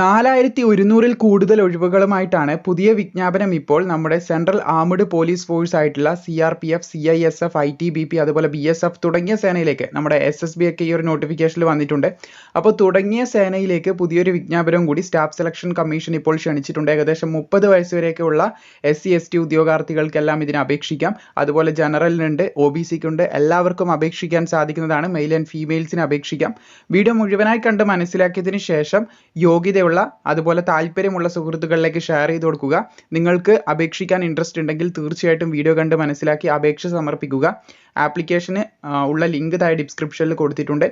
നാലായിരത്തി ഒരുന്നൂറിൽ കൂടുതൽ ഒഴിവുകളുമായിട്ടാണ് പുതിയ വിജ്ഞാപനം ഇപ്പോൾ നമ്മുടെ സെൻട്രൽ ആർമഡ് പോലീസ് ഫോഴ്സ് ആയിട്ടുള്ള C R P F C I S F I T B P അതുപോലെ ബി എസ് എഫ് തുടങ്ങിയ സേനയിലേക്ക് നമ്മുടെ എസ് എസ് ബി ഒക്കെ ഈ ഒരു നോട്ടിഫിക്കേഷനിൽ വന്നിട്ടുണ്ട്. അപ്പോൾ തുടങ്ങിയ സേനയിലേക്ക് പുതിയൊരു വിജ്ഞാപനം കൂടി സ്റ്റാഫ് സെലക്ഷൻ കമ്മീഷൻ ഇപ്പോൾ ക്ഷണിച്ചിട്ടുണ്ട്. ഏകദേശം മുപ്പത് വയസ്സ് വരെയൊക്കെയുള്ള എസ് സി എസ് ടി ഉദ്യോഗാർത്ഥികൾക്കെല്ലാം ഇതിന് അപേക്ഷിക്കാം. അതുപോലെ ജനറലിനുണ്ട് ഒ ബി സിക്കുണ്ട്. എല്ലാവർക്കും അപേക്ഷിക്കാൻ സാധിക്കുന്നതാണ്. മെയിൽ ആൻഡ് ഫീമെയിൽസിന് അപേക്ഷിക്കാം. വീഡിയോ മുഴുവനായി കണ്ട് മനസ്സിലാക്കിയതിന് ശേഷം യോഗ്യതയുള്ള അതുപോലെ താല്പര്യമുള്ള സുഹൃത്തുക്കളിലേക്ക് ഷെയർ ചെയ്ത് കൊടുക്കുക. നിങ്ങൾക്ക് അപേക്ഷിക്കാൻ ഇൻട്രസ്റ്റ് ഉണ്ടെങ്കിൽ തീർച്ചയായിട്ടും വീഡിയോ കണ്ട് മനസ്സിലാക്കി അപേക്ഷ സമർപ്പിക്കുക. ആപ്ലിക്കേഷന് ഉള്ള ലിങ്ക് താഴെ ഡിസ്ക്രിപ്ഷനിൽ കൊടുത്തിട്ടുണ്ട്.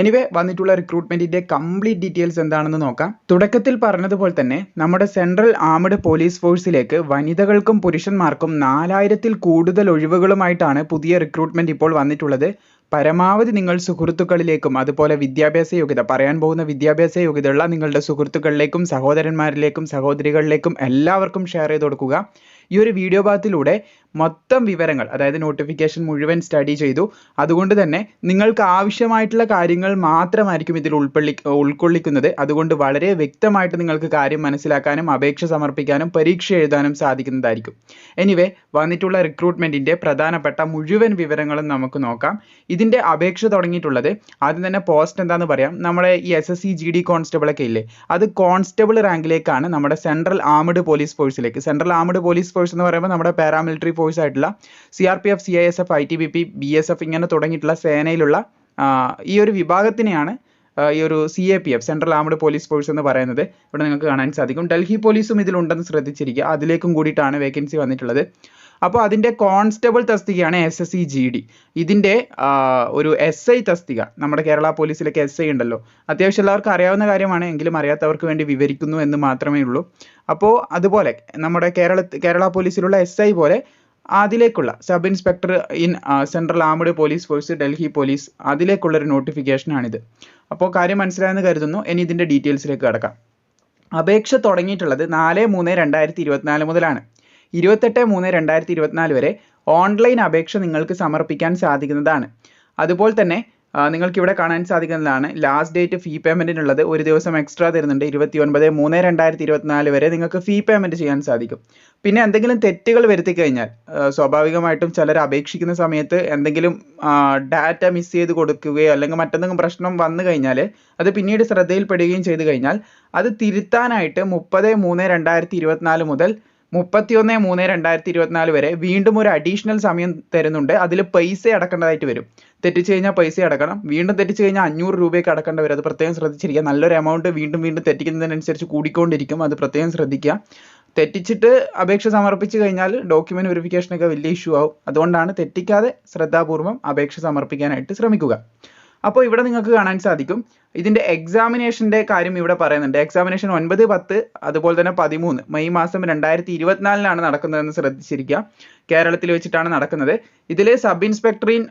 എനിവേ വന്നിട്ടുള്ള റിക്രൂട്ട്മെന്റിന്റെ കംപ്ലീറ്റ് ഡീറ്റെയിൽസ് എന്താണെന്ന് നോക്കാം. തുടക്കത്തിൽ പറഞ്ഞതുപോലെ തന്നെ നമ്മുടെ സെൻട്രൽ ആർമഡ് പോലീസ് ഫോഴ്സിലേക്ക് വനിതകൾക്കും പുരുഷന്മാർക്കും നാലായിരത്തിൽ കൂടുതൽ ഒഴിവുകളുമായിട്ടാണ് പുതിയ റിക്രൂട്ട്മെന്റ് ഇപ്പോൾ വന്നിട്ടുള്ളത്. പരമാവധി നിങ്ങൾ സുഹൃത്തുക്കളിലേക്കും അതുപോലെ വിദ്യാഭ്യാസ യോഗ്യത പറയാൻ പോകുന്ന വിദ്യാഭ്യാസ യോഗ്യതയുള്ള നിങ്ങളുടെ സുഹൃത്തുക്കളിലേക്കും സഹോദരന്മാരിലേക്കും സഹോദരികളിലേക്കും എല്ലാവർക്കും ഷെയർ ചെയ്ത് കൊടുക്കുക. ഈ ഒരു വീഡിയോ ഭാഗത്തിലൂടെ മൊത്തം വിവരങ്ങൾ അതായത് നോട്ടിഫിക്കേഷൻ മുഴുവൻ സ്റ്റഡി ചെയ്തു. അതുകൊണ്ട് തന്നെ നിങ്ങൾക്ക് ആവശ്യമായിട്ടുള്ള കാര്യങ്ങൾ മാത്രമായിരിക്കും ഇതിൽ ഉൾക്കൊള്ളി ഉൾക്കൊള്ളിക്കുന്നത്. അതുകൊണ്ട് വളരെ വ്യക്തമായിട്ട് നിങ്ങൾക്ക് കാര്യം മനസ്സിലാക്കാനും അപേക്ഷ സമർപ്പിക്കാനും പരീക്ഷ എഴുതാനും സാധിക്കുന്നതായിരിക്കും. എനിവേ വന്നിട്ടുള്ള റിക്രൂട്ട്മെന്റിന്റെ പ്രധാനപ്പെട്ട മുഴുവൻ വിവരങ്ങളും നമുക്ക് നോക്കാം. ഇതിന്റെ അപേക്ഷ തുടങ്ങിയിട്ടുള്ളത് ആദ്യം തന്നെ പോസ്റ്റ് എന്താന്ന് പറയാം. നമ്മുടെ ഈ S S C G D constable ഒക്കെ ഇല്ലേ? അത് കോൺസ്റ്റബിൾ റാങ്കിലേക്കാണ് നമ്മുടെ സെൻട്രൽ ആർമഡ് പോലീസ് ഫോഴ്സിലേക്ക് സെൻട്രൽ ആർമഡ് പോലീസ് ഫോഴ്സ് എന്ന് പറയുമ്പോൾ നമ്മുടെ പാരാമിലിറ്ററി ഫോഴ്സ് ആയിട്ടുള്ള C R P F C I S F I T B P B S F ഇങ്ങനെ തുടങ്ങിയിട്ടുള്ള സേനയിലുള്ള ഈ ഒരു വിഭാഗത്തിനെയാണ് ഈ ഒരു C A P F central armed police force എന്ന് പറയുന്നത്. ഇവിടെ നിങ്ങൾക്ക് കാണാൻ സാധിക്കും. ഡൽഹി പോലീസും ഇതിലുണ്ടെന്ന് ശ്രദ്ധിച്ചിരിക്കുക. അതിലേക്കും കൂടിയിട്ടാണ് വേക്കൻസി വന്നിട്ടുള്ളത്. അപ്പോൾ അതിന്റെ constable തസ്തികയാണ് S S C G D ഇതിന്റെ ഒരു എസ് ഐ തസ്തിക. നമ്മുടെ കേരള പോലീസിലൊക്കെ എസ് ഐ ഉണ്ടല്ലോ. അത്യാവശ്യം എല്ലാവർക്കും അറിയാവുന്ന കാര്യമാണ്. എങ്കിലും അറിയാത്തവർക്ക് വേണ്ടി വിവരിക്കുന്നു എന്ന് മാത്രമേ ഉള്ളൂ. അപ്പോൾ അതുപോലെ നമ്മുടെ കേരള കേരള പോലീസിലുള്ള എസ് ഐ പോലെ അതിലേക്കുള്ള sub inspector in central armed police force Delhi police അതിലേക്കുള്ള ഒരു നോട്ടിഫിക്കേഷനാണിത്. അപ്പോൾ കാര്യം മനസ്സിലായെന്ന് കരുതുന്നു. ഇനി ഇതിന്റെ ഡീറ്റെയിൽസിലേക്ക് കിടക്കാം. അപേക്ഷ തുടങ്ങിയിട്ടുള്ളത് നാല് മൂന്ന് രണ്ടായിരത്തി ഇരുപത്തിനാല് മുതലാണ്. ഇരുപത്തെട്ട് മൂന്ന് രണ്ടായിരത്തി ഇരുപത്തിനാല് വരെ ഓൺലൈൻ അപേക്ഷ നിങ്ങൾക്ക് സമർപ്പിക്കാൻ സാധിക്കുന്നതാണ്. അതുപോലെ തന്നെ നിങ്ങൾക്ക് ഇവിടെ കാണാൻ സാധിക്കുന്നതാണ്. ലാസ്റ്റ് ഡേറ്റ് ഫീ പേയ്മെന്റിനുള്ളത് ഒരു ദിവസം എക്സ്ട്രാ തരുന്നുണ്ട്. ഇരുപത്തി ഒൻപത് മൂന്ന് രണ്ടായിരത്തി ഇരുപത്തിനാല് വരെ നിങ്ങൾക്ക് ഫീ പേയ്മെന്റ് ചെയ്യാൻ സാധിക്കും. പിന്നെ എന്തെങ്കിലും തെറ്റുകൾ വരുത്തി കഴിഞ്ഞാൽ സ്വാഭാവികമായിട്ടും ചിലർ അപേക്ഷിക്കുന്ന സമയത്ത് എന്തെങ്കിലും ഡാറ്റ മിസ് ചെയ്ത് കൊടുക്കുകയോ അല്ലെങ്കിൽ മറ്റെന്തെങ്കിലും പ്രശ്നം വന്നു കഴിഞ്ഞാൽ അത് പിന്നീട് ശ്രദ്ധയിൽപ്പെടുകയും ചെയ്തു കഴിഞ്ഞാൽ അത് തിരുത്താനായിട്ട് മുപ്പത് മൂന്ന് രണ്ടായിരത്തി ഇരുപത്തിനാല് മുതൽ മുപ്പത്തിയൊന്ന് മൂന്ന് രണ്ടായിരത്തി ഇരുപത്തിനാല് വരെ വീണ്ടും ഒരു അഡീഷണൽ സമയം തരുന്നുണ്ട്. അതിൽ പൈസ അടക്കേണ്ടതായിട്ട് വരും. തെറ്റിച്ച് കഴിഞ്ഞാൽ പൈസ അടക്കണം. വീണ്ടും തെറ്റിച്ച് കഴിഞ്ഞാൽ അഞ്ഞൂറ് രൂപയൊക്കെ അടക്കേണ്ടി വരും. അത് പ്രത്യേകം ശ്രദ്ധിച്ചിരിക്കുക. നല്ലൊരു എമൗണ്ട് വീണ്ടും വീണ്ടും തെറ്റിക്കുന്നതിനനുസരിച്ച് കൂടിക്കൊണ്ടിരിക്കും. അത് പ്രത്യേകം ശ്രദ്ധിക്കുക. തെറ്റിച്ചിട്ട് അപേക്ഷ സമർപ്പിച്ച് കഴിഞ്ഞാൽ ഡോക്യുമെന്റ് വെരിഫിക്കേഷനൊക്കെ വലിയ ഇഷ്യൂ ആവും. അതുകൊണ്ടാണ് തെറ്റിക്കാതെ ശ്രദ്ധാപൂർവം അപേക്ഷ സമർപ്പിക്കാനായിട്ട് ശ്രമിക്കുക. അപ്പോൾ ഇവിടെ നിങ്ങൾക്ക് കാണാൻ സാധിക്കും. ഇതിന്റെ എക്സാമിനേഷന്റെ കാര്യം ഇവിടെ പറയുന്നുണ്ട്. എക്സാമിനേഷൻ ഒൻപത് പത്ത് അതുപോലെ തന്നെ പതിമൂന്ന്. മെയ് മാസം രണ്ടായിരത്തി ഇരുപത്തിനാലിനാണ് നടക്കുന്നതെന്ന് ശ്രദ്ധിച്ചിരിക്കുക. കേരളത്തിൽ വെച്ചിട്ടാണ് നടക്കുന്നത്. ഇതിൽ സബ് ഇൻസ്പെക്ടർ ഇൻ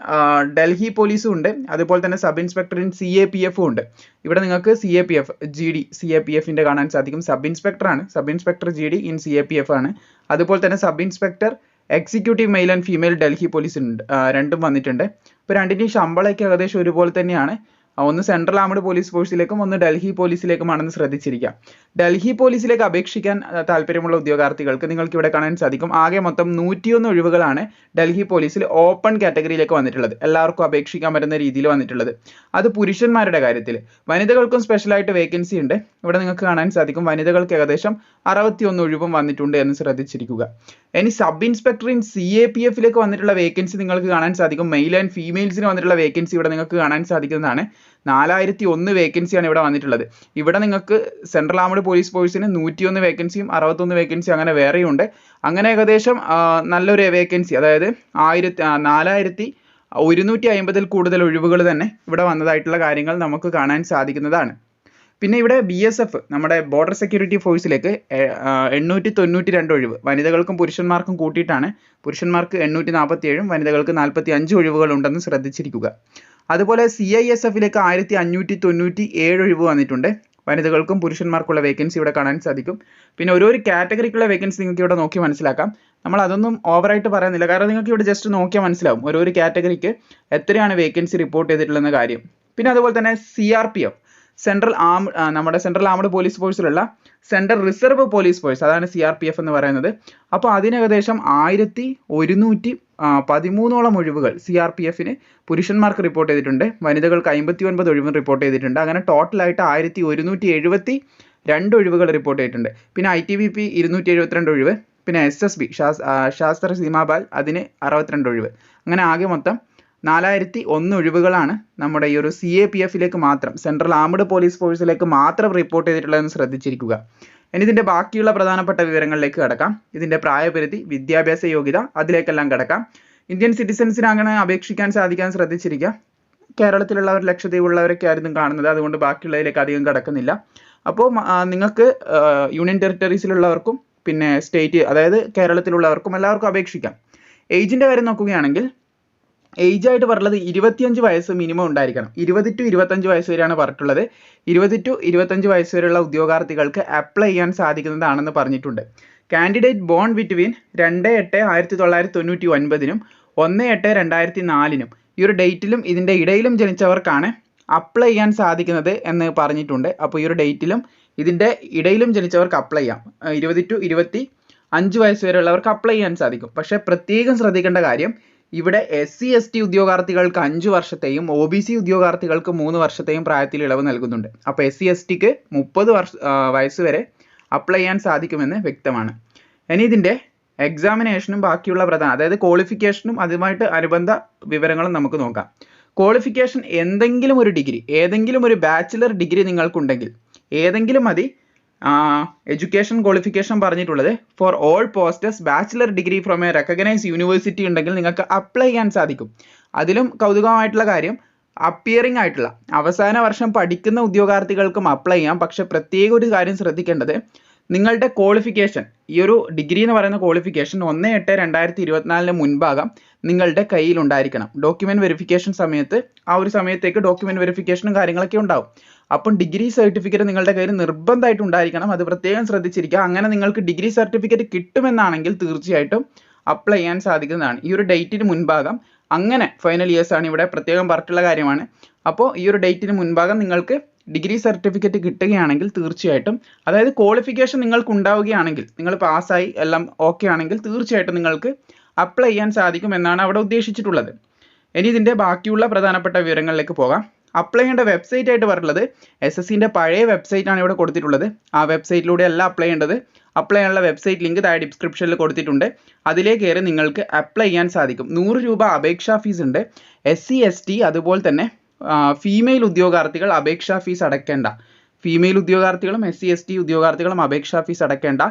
ഡൽഹി പോലീസും ഉണ്ട്. അതുപോലെ തന്നെ sub inspector in C A P എഫും ഉണ്ട്. ഇവിടെ നിങ്ങൾക്ക് C A P F G D C A P എഫിന്റെ കാണാൻ സാധിക്കും. സബ് ഇൻസ്പെക്ടർ ആണ് sub inspector G D in C A P F ആണ്. അതുപോലെ തന്നെ sub inspector executive male and female Delhi police ഉണ്ട് രണ്ടും വന്നിട്ടുണ്ട്. ഇപ്പോൾ രണ്ടിന്റെയും ശമ്പളമൊക്കെ ഏകദേശം ഒരുപോലെ തന്നെയാണ്. ഒന്ന് സെൻട്രൽ ആർമഡ് പോലീസ് ഫോഴ്സിലേക്കും ഒന്ന് ഡൽഹി പോലീസിലേക്കുമാണെന്ന് ശ്രദ്ധിച്ചിരിക്കുക ഡൽഹി പോലീസിലേക്ക് അപേക്ഷിക്കാൻ താല്പര്യമുള്ള ഉദ്യോഗാർത്ഥികൾക്ക് നിങ്ങൾക്ക് ഇവിടെ കാണാൻ സാധിക്കും. ആകെ മൊത്തം നൂറ്റിയൊന്ന് ഒഴിവുകളാണ് ഡൽഹി പോലീസിൽ ഓപ്പൺ കാറ്റഗറിയിലേക്ക് വന്നിട്ടുള്ളത്. എല്ലാവർക്കും അപേക്ഷിക്കാൻ പറ്റുന്ന രീതിയിൽ വന്നിട്ടുള്ളത്. അത് പുരുഷന്മാരുടെ കാര്യത്തിൽ. വനിതകൾക്കും സ്പെഷ്യലായിട്ട് വേക്കൻസി ഉണ്ട്. ഇവിടെ നിങ്ങൾക്ക് കാണാൻ സാധിക്കും. വനിതകൾക്ക് ഏകദേശം അറുപത്തിയൊന്ന് ഒഴിവും വന്നിട്ടുണ്ട് എന്ന് ശ്രദ്ധിച്ചിരിക്കുക. ഇനി sub inspector in C A P എഫിലേക്ക് വന്നിട്ടുള്ള വേക്കൻസി നിങ്ങൾക്ക് കാണാൻ സാധിക്കും. മെയിൽ ആൻഡ് ഫീമെയിൽസിന് വന്നിട്ടുള്ള വേക്കൻസി ഇവിടെ നിങ്ങൾക്ക് കാണാൻ സാധിക്കുന്നതാണ്. നാലായിരത്തി ഒന്ന് വേക്കൻസിയാണ് ഇവിടെ വന്നിട്ടുള്ളത്. ഇവിടെ നിങ്ങൾക്ക് സെൻട്രൽ ആർമഡ് പോലീസ് ഫോഴ്സിന് നൂറ്റിയൊന്ന് വേക്കൻസിയും അറുപത്തൊന്ന് വേക്കൻസിയും അങ്ങനെ വേറെയും ഉണ്ട് അങ്ങനെ ഏകദേശം നല്ലൊരു വേക്കൻസി അതായത് ആയിരത്തി നാലായിരത്തി ഒരുന്നൂറ്റി അമ്പതിൽ കൂടുതൽ ഒഴിവുകൾ തന്നെ ഇവിടെ വന്നതായിട്ടുള്ള കാര്യങ്ങൾ നമുക്ക് കാണാൻ സാധിക്കുന്നതാണ്. പിന്നെ ഇവിടെ ബി എസ് എഫ് നമ്മുടെ ബോർഡർ സെക്യൂരിറ്റി ഫോഴ്സിലേക്ക് എണ്ണൂറ്റി തൊണ്ണൂറ്റി രണ്ട് ഒഴിവ്. വനിതകൾക്കും പുരുഷന്മാർക്കും കൂട്ടിയിട്ടാണ് പുരുഷന്മാർക്ക് എണ്ണൂറ്റി നാൽപ്പത്തി ഏഴും വനിതകൾക്ക് നാൽപ്പത്തി അഞ്ച് ഒഴിവുകൾ ഉണ്ടെന്ന് ശ്രദ്ധിച്ചിരിക്കുക. അതുപോലെ സി ഐ എസ് എഫിലേക്ക് ആയിരത്തി അഞ്ഞൂറ്റി തൊണ്ണൂറ്റി ഏഴ് ഒഴിവ് വന്നിട്ടുണ്ട്. വനിതകൾക്കും പുരുഷന്മാർക്കുള്ള വേക്കൻസി ഇവിടെ കാണാൻ സാധിക്കും. പിന്നെ ഓരോ കാറ്റഗറിക്കുള്ള വേക്കൻസി നിങ്ങൾക്ക് ഇവിടെ നോക്കി മനസ്സിലാക്കാം. നമ്മൾ അതൊന്നും ഓവറായിട്ട് പറയുന്നില്ല. കാരണം നിങ്ങൾക്ക് ഇവിടെ ജസ്റ്റ് നോക്കിയാൽ മനസ്സിലാവും. ഓരോ കാറ്റഗറിക്ക് എത്രയാണ് വേക്കൻസി റിപ്പോർട്ട് ചെയ്തിട്ടുള്ളതെന്ന കാര്യം. പിന്നെ അതുപോലെ തന്നെ C R P F central arm നമ്മുടെ സെൻട്രൽ ആംഡ് പോലീസ് ഫോഴ്സിലുള്ള സെൻട്രൽ റിസർവ് പോലീസ് ഫോഴ്സ് അതാണ് സി ആർ പി എഫ് എന്ന് പറയുന്നത്. അപ്പോൾ അതിന് ഏകദേശം ആയിരത്തി ഒരുന്നൂറ്റി പതിമൂന്നോളം ഒഴിവുകൾ സി ആർ പി എഫിന് പുരുഷന്മാർക്ക് റിപ്പോർട്ട് ചെയ്തിട്ടുണ്ട്. വനിതകൾക്ക് അമ്പത്തി ഒൻപത് ഒഴിവ് റിപ്പോർട്ട് ചെയ്തിട്ടുണ്ട്. അങ്ങനെ ടോട്ടലായിട്ട് ആയിരത്തി ഒരുന്നൂറ്റി എഴുപത്തി രണ്ട് ഒഴിവുകൾ റിപ്പോർട്ട് ചെയ്തിട്ടുണ്ട്. പിന്നെ ഐ ടി ബി പി ഇരുന്നൂറ്റി എഴുപത്തിരണ്ട് ഒഴിവ്. പിന്നെ എസ് എസ് ബി ശാസ്ത്ര സീമാബാൽ അതിന് അറുപത്തിരണ്ട് ഒഴിവ്. അങ്ങനെ ആകെ മൊത്തം നാലായിരത്തി ഒന്ന് ഒഴിവുകളാണ് നമ്മുടെ ഈ ഒരു സി എ പി എഫിലേക്ക് മാത്രം സെൻട്രൽ ആംഡ് പോലീസ് ഫോഴ്സിലേക്ക് മാത്രം റിപ്പോർട്ട് ചെയ്തിട്ടുള്ളതെന്ന് ശ്രദ്ധിച്ചിരിക്കുക. ഇനി ഇതിന്റെ ബാക്കിയുള്ള പ്രധാനപ്പെട്ട വിവരങ്ങളിലേക്ക് കിടക്കാം. ഇതിന്റെ പ്രായപരിധി വിദ്യാഭ്യാസ യോഗ്യത അതിലേക്കെല്ലാം കിടക്കാം. ഇന്ത്യൻ സിറ്റിസൻസിന് അങ്ങനെ അപേക്ഷിക്കാൻ സാധിക്കാൻ ശ്രദ്ധിച്ചിരിക്കുക. കേരളത്തിലുള്ളവർ ലക്ഷദ്വീപുള്ളവരൊക്കെ ആയിരുന്നു കാണുന്നത് അതുകൊണ്ട് ബാക്കിയുള്ളതിലേക്ക് അധികം കിടക്കുന്നില്ല. അപ്പോൾ നിങ്ങൾക്ക് യൂണിയൻ ടെറിട്ടറീസിലുള്ളവർക്കും പിന്നെ സ്റ്റേറ്റ് അതായത് കേരളത്തിലുള്ളവർക്കും എല്ലാവർക്കും അപേക്ഷിക്കാം. ഏജിന്റെ കാര്യം നോക്കുകയാണെങ്കിൽ ഏജ് ആയിട്ട് പറഞ്ഞത് ഇരുപത്തിയഞ്ച് വയസ്സ് മിനിമം ഉണ്ടായിരിക്കണം. ഇരുപത് ടു ഇരുപത്തഞ്ച് വയസ്സ് വരെയാണ് പറഞ്ഞിട്ടുള്ളത്. ഇരുപത് ടു ഇരുപത്തഞ്ച് വയസ്സ് വരെയുള്ള ഉദ്യോഗാർത്ഥികൾക്ക് അപ്ലൈ ചെയ്യാൻ സാധിക്കുന്നതാണെന്ന് പറഞ്ഞിട്ടുണ്ട്. കാൻഡിഡേറ്റ് ബോൺ ബിറ്റ്വീൻ രണ്ട് എട്ട് ആയിരത്തി തൊള്ളായിരത്തി തൊണ്ണൂറ്റി ഒൻപതിനും ഒന്ന് എട്ട് രണ്ടായിരത്തി നാലിനും ഈ ഒരു ഡേറ്റിലും ഇതിന്റെ ഇടയിലും ജനിച്ചവർക്കാണ് അപ്ലൈ ചെയ്യാൻ സാധിക്കുന്നത് എന്ന് പറഞ്ഞിട്ടുണ്ട്. അപ്പോൾ ഈ ഒരു ഡേറ്റിലും ഇതിന്റെ ഇടയിലും ജനിച്ചവർക്ക് അപ്ലൈ ചെയ്യാം. ഇരുപത് ടു ഇരുപത്തി അഞ്ച് വയസ്സ് വരെയുള്ളവർക്ക് അപ്ലൈ ചെയ്യാൻ സാധിക്കും. പക്ഷേ പ്രത്യേകം ശ്രദ്ധിക്കേണ്ട കാര്യം ഇവിടെ എസ് സി എസ് ടി ഉദ്യോഗാർത്ഥികൾക്ക് അഞ്ച് വർഷത്തെയും ഒ ബി സി ഉദ്യോഗാർത്ഥികൾക്ക് മൂന്ന് വർഷത്തെയും പ്രായത്തിൽ ഇളവ് നൽകുന്നുണ്ട്. അപ്പോൾ എസ് സി എസ് ടിക്ക് മുപ്പത് വർഷ വയസ്സ് വരെ അപ്ലൈ ചെയ്യാൻ സാധിക്കുമെന്ന് വ്യക്തമാണ്. ഇനി ഇതിന്റെ എക്സാമിനേഷനും ബാക്കിയുള്ള പ്രധാന അതായത് ക്വാളിഫിക്കേഷനും അതുമായിട്ട് അനുബന്ധ വിവരങ്ങളും നമുക്ക് നോക്കാം. ക്വാളിഫിക്കേഷൻ എന്തെങ്കിലും ഒരു ഡിഗ്രി ഏതെങ്കിലും ഒരു ബാച്ചിലർ ഡിഗ്രി നിങ്ങൾക്കുണ്ടെങ്കിൽ ഏതെങ്കിലും മതി എഡ്യൂക്കേഷൻ ക്വാളിഫിക്കേഷൻ പറഞ്ഞിട്ടുള്ളത്. For all posters bachelor degree from a recognise university ഉണ്ടെങ്കിൽ നിങ്ങൾക്ക് അപ്ലൈ ചെയ്യാൻ സാധിക്കും. അതിലും കൗതുകമായിട്ടുള്ള കാര്യം അപ്പിയറിംഗ് ആയിട്ടുള്ള അവസാന വർഷം പഠിക്കുന്ന ഉദ്യോഗാർത്ഥികൾക്കും അപ്ലൈ ചെയ്യാം. പക്ഷെ പ്രത്യേക ഒരു കാര്യം ശ്രദ്ധിക്കേണ്ടത് നിങ്ങളുടെ ക്വാളിഫിക്കേഷൻ ഈ ഒരു ഡിഗ്രി എന്ന് പറയുന്ന ക്വാളിഫിക്കേഷൻ ഒന്ന് എട്ട് രണ്ടായിരത്തി ഇരുപത്തിനാലിന് മുൻപാകാം നിങ്ങളുടെ കയ്യിൽ ഉണ്ടായിരിക്കണം. ഡോക്യുമെന്റ് വെരിഫിക്കേഷൻ സമയത്ത് ആ ഒരു സമയത്തേക്ക് ഡോക്യുമെന്റ് വെരിഫിക്കേഷനും കാര്യങ്ങളൊക്കെ ഉണ്ടാവും. അപ്പം ഡിഗ്രി സർട്ടിഫിക്കറ്റ് നിങ്ങളുടെ കയ്യിൽ നിർബന്ധമായിട്ട് ഉണ്ടായിരിക്കണം അത് പ്രത്യേകം ശ്രദ്ധിച്ചിരിക്കുക. അങ്ങനെ നിങ്ങൾക്ക് ഡിഗ്രി സർട്ടിഫിക്കറ്റ് കിട്ടുമെന്നാണെങ്കിൽ തീർച്ചയായിട്ടും അപ്ലൈ ചെയ്യാൻ സാധിക്കുന്നതാണ്. ഈ ഒരു ഡേറ്റിന് മുൻഭാഗം അങ്ങനെ ഫൈനൽ ഇയേഴ്സ് ആണ് ഇവിടെ പ്രത്യേകം പറഞ്ഞിട്ടുള്ള കാര്യമാണ്. അപ്പോൾ ഈ ഒരു ഡേറ്റിന് മുൻഭാഗം നിങ്ങൾക്ക് ഡിഗ്രി സർട്ടിഫിക്കറ്റ് കിട്ടുകയാണെങ്കിൽ തീർച്ചയായിട്ടും അതായത് ക്വാളിഫിക്കേഷൻ നിങ്ങൾക്ക് ഉണ്ടാവുകയാണെങ്കിൽ നിങ്ങൾ പാസ്സായി എല്ലാം ഓക്കെ ആണെങ്കിൽ തീർച്ചയായിട്ടും നിങ്ങൾക്ക് അപ്ലൈ ചെയ്യാൻ സാധിക്കും എന്നാണ് അവിടെ ഉദ്ദേശിച്ചിട്ടുള്ളത്. ഇനി ഇതിന്റെ ബാക്കിയുള്ള പ്രധാനപ്പെട്ട വിവരങ്ങളിലേക്ക് പോകാം. അപ്ലൈ ചെയ്യേണ്ട വെബ്സൈറ്റ് ആയിട്ട് പറഞ്ഞിട്ടുള്ളത് എസ് എസ് പഴയ വെബ്സൈറ്റ് ആണ് ഇവിടെ കൊടുത്തിട്ടുള്ളത്. ആ വെബ്സൈറ്റിലൂടെ അല്ല അപ്ലൈ ചെയ്യേണ്ടത്. അപ്ലൈ ചെയ്യാനുള്ള വെബ്സൈറ്റ് ലിങ്ക് താഴെ ഡിസ്ക്രിപ്ഷനിൽ കൊടുത്തിട്ടുണ്ട്. അതിലേക്ക് കയറി നിങ്ങൾക്ക് അപ്ലൈ ചെയ്യാൻ സാധിക്കും. നൂറ് രൂപ അപേക്ഷാ ഫീസ് ഉണ്ട്. എസ് സി എസ് ടി അതുപോലെ തന്നെ ഫീമെയിൽ ഉദ്യോഗാർത്ഥികൾ അപേക്ഷാ ഫീസ് അടയ്ക്കേണ്ട. ഫീമെയിൽ ഉദ്യോഗാർത്ഥികളും എസ് സി എസ് ടി ഉദ്യോഗാർത്ഥികളും അപേക്ഷാ ഫീസ് അടയ്ക്കേണ്ട.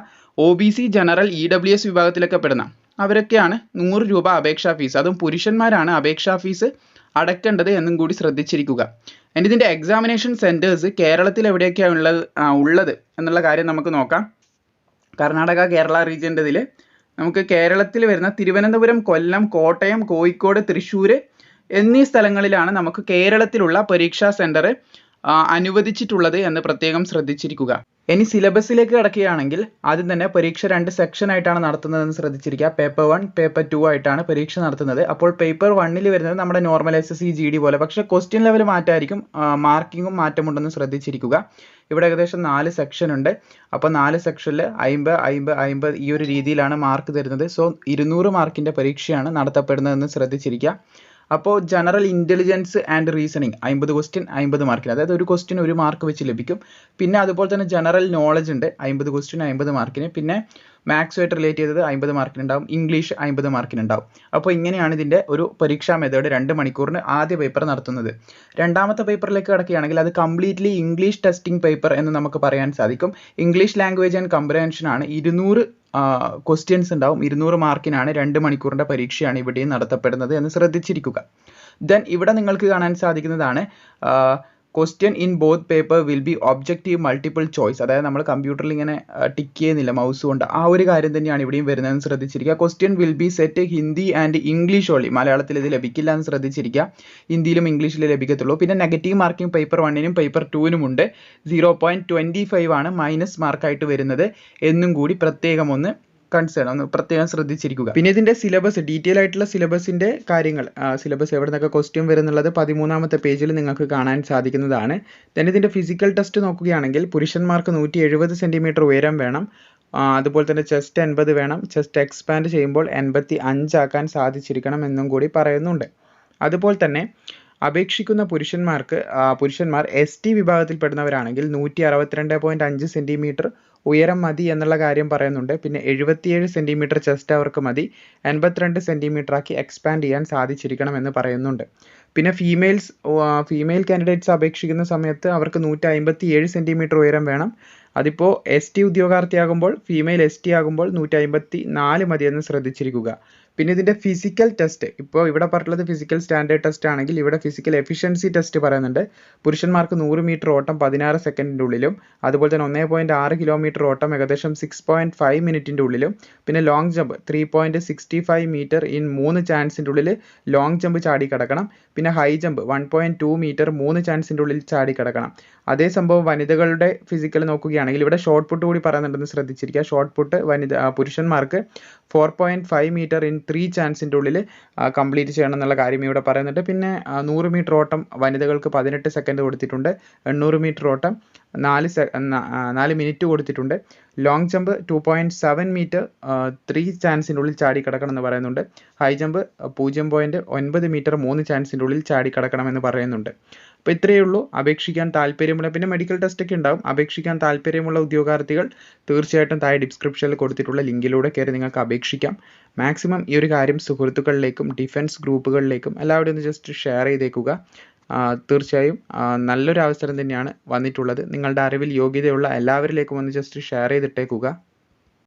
O B C general E W S വിഭാഗത്തിലൊക്കെ പെടുന്ന അവരൊക്കെയാണ് നൂറ് രൂപ അപേക്ഷാ ഫീസ് അതും പുരുഷന്മാരാണ് അപേക്ഷാ ഫീസ് അടയ്ക്കേണ്ടത് എന്നും കൂടി ശ്രദ്ധിച്ചിരിക്കുക. ഇനി ഇതിന്റെ എക്സാമിനേഷൻ സെന്റേഴ്സ് കേരളത്തിൽ എവിടെയൊക്കെയാണ് ഉള്ളത് ഉള്ളത് എന്നുള്ള കാര്യം നമുക്ക് നോക്കാം. കർണാടക കേരള റീജിയന്റെതിൽ നമുക്ക് കേരളത്തിൽ വരുന്ന തിരുവനന്തപുരം കൊല്ലം കോട്ടയം കോഴിക്കോട് തൃശ്ശൂർ എന്നീ സ്ഥലങ്ങളിലാണ് നമുക്ക് കേരളത്തിലുള്ള പരീക്ഷാ സെന്റർ അനുവദിച്ചിട്ടുള്ളത് എന്ന് പ്രത്യേകം ശ്രദ്ധിച്ചിരിക്കുക. ഇനി സിലബസിലേക്ക് കിടക്കുകയാണെങ്കിൽ ആദ്യം തന്നെ പരീക്ഷ രണ്ട് സെക്ഷൻ ആയിട്ടാണ് നടത്തുന്നതെന്ന് ശ്രദ്ധിച്ചിരിക്കുക. പേപ്പർ വൺ പേപ്പർ ടു ആയിട്ടാണ് പരീക്ഷ നടത്തുന്നത്. അപ്പോൾ പേപ്പർ വണ്ണിൽ വരുന്നത് നമ്മുടെ normal S S G D പോലെ. പക്ഷേ ക്വസ്റ്റ്യൻ ലെവൽ മാറ്റായിരിക്കും മാർക്കിങ്ങും മാറ്റമുണ്ടെന്ന് ശ്രദ്ധിച്ചിരിക്കുക. ഇവിടെ ഏകദേശം നാല് സെക്ഷൻ ഉണ്ട്. അപ്പോൾ നാല് സെക്ഷനിൽ അമ്പത് അമ്പത് അമ്പത് ഈ ഒരു രീതിയിലാണ് മാർക്ക് തരുന്നത്. സോ ഇരുന്നൂറ് മാർക്കിന്റെ പരീക്ഷയാണ് നടത്തപ്പെടുന്നതെന്ന് ശ്രദ്ധിച്ചിരിക്കുക. അപ്പോൾ ജനറൽ ഇന്റലിജൻസ് ആൻഡ് റീസണിങ് അമ്പത് ക്വസ്റ്റ്യൻ അമ്പത് മാർക്കിന് അതായത് ഒരു ക്വസ്റ്റ്യൻ ഒരു മാർക്ക് വെച്ച് ലഭിക്കും. പിന്നെ അതുപോലെ തന്നെ ജനറൽ നോളജ് ഉണ്ട് അമ്പത് ക്വസ്റ്റ്യൻ അമ്പത് മാർക്കിന് പിന്നെ മാത്സുമായിട്ട് റിലേറ്റ് ചെയ്തത് അമ്പത് മാർക്കിന് ഉണ്ടാവും ഇംഗ്ലീഷ് അമ്പത് മാർക്കിന് ഉണ്ടാവും. അപ്പോൾ ഇങ്ങനെയാണ് ഇതിന്റെ ഒരു പരീക്ഷാ മെത്തേഡ് രണ്ട് മണിക്കൂറിന് ആദ്യ പേപ്പർ നടത്തുന്നത്. രണ്ടാമത്തെ പേപ്പറിലേക്ക് കിടക്കുകയാണെങ്കിൽ അത് കംപ്ലീറ്റ്ലി ഇംഗ്ലീഷ് ടെസ്റ്റിംഗ് പേപ്പർ എന്ന് നമുക്ക് പറയാൻ സാധിക്കും. ഇംഗ്ലീഷ് ലാംഗ്വേജ് ആൻഡ് കംപ്രഹെൻഷൻ ആണ്. ഇരുന്നൂറ് ക്വസ്റ്റ്യൻസ് ഉണ്ടാവും. ഇരുന്നൂറ് മാർക്കിനാണ് രണ്ട് മണിക്കൂറിന്റെ പരീക്ഷയാണ് ഇവിടെയും നടത്തപ്പെടുന്നത് എന്ന് ശ്രദ്ധിച്ചിരിക്കുക. ദെൻ ഇവിടെ നിങ്ങൾക്ക് കാണാൻ സാധിക്കുന്നതാണ് question in both paper will be objective multiple choice അതായത് നമ്മൾ കമ്പ്യൂട്ടറിൽ ഇങ്ങനെ ടിക്ക് ചെയ്യുന്നില്ല മൗസ് കൊണ്ട്. ആ ഒരു കാര്യം തന്നെയാണ് ഇവിടെയും വരുന്നതെന്ന് ശ്രദ്ധിച്ചിരിക്കുക. Question will be set Hindi and English only മലയാളത്തിൽ ഇത് ലഭിക്കില്ല എന്ന് ശ്രദ്ധിച്ചിരിക്കുക. ഹിന്ദിയിലും ഇംഗ്ലീഷിലും ലഭിക്കത്തുള്ളൂ. പിന്നെ നെഗറ്റീവ് മാർക്കിംഗ് പേപ്പർ വണ്ണിനും പേപ്പർ ടൂവിനും ഉണ്ട്. സീറോ പോയിന്റ് ട്വന്റി ഫൈവ് ആണ് മൈനസ് മാർക്കായിട്ട് വരുന്നത്. എന്നും കൂടി പ്രത്യേകം ഒന്ന് കൺസേൺ ഒന്ന് പ്രത്യേകം ശ്രദ്ധിച്ചിരിക്കുക. പിന്നെ ഇതിന്റെ സിലബസ് ഡീറ്റെയിൽ ആയിട്ടുള്ള സിലബസിന്റെ കാര്യങ്ങൾ. സിലബസ് എവിടെ നിന്നൊക്കെ ക്വസ്റ്റ്യൻ വരുന്നുള്ളത് പതിമൂന്നാമത്തെ പേജിൽ നിങ്ങൾക്ക് കാണാൻ സാധിക്കുന്നതാണ്. തന്നെ ഇതിന്റെ ഫിസിക്കൽ ടെസ്റ്റ് നോക്കുകയാണെങ്കിൽ പുരുഷന്മാർക്ക് നൂറ്റി എഴുപത് സെന്റിമീറ്റർ ഉയരം വേണം. അതുപോലെ തന്നെ ചെസ്റ്റ് എൺപത് വേണം. ചെസ്റ്റ് എക്സ്പാൻഡ് ചെയ്യുമ്പോൾ എൺപത്തി അഞ്ചാക്കാൻ സാധിച്ചിരിക്കണം എന്നും കൂടി പറയുന്നുണ്ട്. അതുപോലെ തന്നെ അപേക്ഷിക്കുന്ന പുരുഷന്മാർക്ക് പുരുഷന്മാർ എസ് ടി വിഭാഗത്തിൽപ്പെടുന്നവരാണെങ്കിൽ നൂറ്റി അറുപത്തിരണ്ട് പോയിന്റ് അഞ്ച് സെന്റിമീറ്റർ ഉയരം മതി എന്നുള്ള കാര്യം പറയുന്നുണ്ട്. പിന്നെ എഴുപത്തിയേഴ് സെന്റിമീറ്റർ ചെസ്റ്റ് അവർക്ക് മതി. എൺപത്തിരണ്ട് സെന്റിമീറ്റർ ആക്കി എക്സ്പാൻഡ് ചെയ്യാൻ സാധിച്ചിരിക്കണം എന്ന് പറയുന്നുണ്ട്. പിന്നെ ഫീമെയിൽസ് ഫീമെയിൽ കാൻഡിഡേറ്റ്സ് അപേക്ഷിക്കുന്ന സമയത്ത് അവർക്ക് നൂറ്റി അമ്പത്തി ഏഴ് സെന്റിമീറ്റർ ഉയരം വേണം. അതിപ്പോൾ എസ് ടി ഉദ്യോഗാർത്ഥിയാകുമ്പോൾ ഫീമെയിൽ എസ് ടി ആകുമ്പോൾ നൂറ്റി അമ്പത്തി നാല് മതിയെന്ന് ശ്രദ്ധിച്ചിരിക്കുക. പിന്നെ ഇതിന്റെ ഫിസിക്കൽ ടെസ്റ്റ് ഇപ്പോൾ ഇവിടെ പറഞ്ഞിട്ടുള്ളത് ഫിസിക്കൽ സ്റ്റാൻഡേർഡ് ടെസ്റ്റ് ആണെങ്കിൽ ഇവിടെ ഫിസിക്കൽ എഫിഷ്യൻസി ടെസ്റ്റ് പറയുന്നുണ്ട്. പുരുഷന്മാർക്ക് നൂറ് മീറ്റർ ഓട്ടം പതിനാറ് സെക്കൻഡിന്റെ ഉള്ളിലും അതുപോലെ തന്നെ ഒന്നേ പോയിന്റ് ആറ് കിലോമീറ്റർ ഓട്ടം ഏകദേശം സിക്സ് പോയിന്റ് ഫൈവ് മിനിറ്റിന്റെ ഉള്ളിലും പിന്നെ long jump three point sixty five metre in മൂന്ന് ചാൻസിന്റെ ഉള്ളിൽ ലോങ് ജമ്പ് ചാടി കിടക്കണം. പിന്നെ high jump one point two metre മൂന്ന് ചാൻസിന്റെ ഉള്ളിൽ ചാടി കിടക്കണം. അതേ സംഭവം വനിതകളുടെ ഫിസിക്കൽ നോക്കുകയാണെങ്കിൽ ഇവിടെ ഷോർട്ട് പുട്ട് കൂടി പറയുന്നുണ്ടെന്ന് ശ്രദ്ധിച്ചിരിക്കുക. ഷോർട്ട് പുട്ട് വനിത പുരുഷന്മാർക്ക് four point five metre in three ചാൻസിന്റെ ഉള്ളിൽ കംപ്ലീറ്റ് ചെയ്യണം എന്നുള്ള കാര്യം ഇവിടെ പറയുന്നുണ്ട്. പിന്നെ നൂറ് മീറ്റർ ഓട്ടം വനിതകൾക്ക് പതിനെട്ട് സെക്കൻഡ് കൊടുത്തിട്ടുണ്ട്. എണ്ണൂറ് മീറ്റർ ഓട്ടം നാല് സെ നാല് മിനിറ്റ് കൊടുത്തിട്ടുണ്ട്. Long jump two point seven metre three ചാൻസിന്റെ ഉള്ളിൽ ചാടി കിടക്കണം എന്ന് പറയുന്നുണ്ട്. ഹൈ ജമ്പ് പൂജ്യം പോയിന്റ് ഒൻപത് മീറ്റർ മൂന്ന് ചാൻസിന്റെ ഉള്ളിൽ ചാടി കിടക്കണമെന്ന് പറയുന്നുണ്ട്. അപ്പോൾ ഇത്രയേ ഉള്ളൂ. അപേക്ഷിക്കാൻ താല്പര്യമുള്ള പിന്നെ മെഡിക്കൽ ടെസ്റ്റ് ഒക്കെ ഉണ്ടാവും. അപേക്ഷിക്കാൻ താല്പര്യമുള്ള ഉദ്യോഗാർത്ഥികൾ തീർച്ചയായിട്ടും താഴെ ഡിസ്ക്രിപ്ഷനിൽ കൊടുത്തിട്ടുള്ള ലിങ്കിലൂടെ കയറി നിങ്ങൾക്ക് അപേക്ഷിക്കാം. മാക്സിമം ഈ ഒരു കാര്യം സുഹൃത്തുക്കളിലേക്കും ഡിഫൻസ് ഗ്രൂപ്പുകളിലേക്കും എല്ലാവരും ഒന്ന് ജസ്റ്റ് ഷെയർ ചെയ്തേക്കുക. തീർച്ചയായും നല്ലൊരു അവസരം തന്നെയാണ് വന്നിട്ടുള്ളത്. നിങ്ങളുടെ അറിവിൽ യോഗ്യതയുള്ള എല്ലാവരിലേക്കും ഒന്ന് ജസ്റ്റ് ഷെയർ ചെയ്തിട്ടേക്കുക.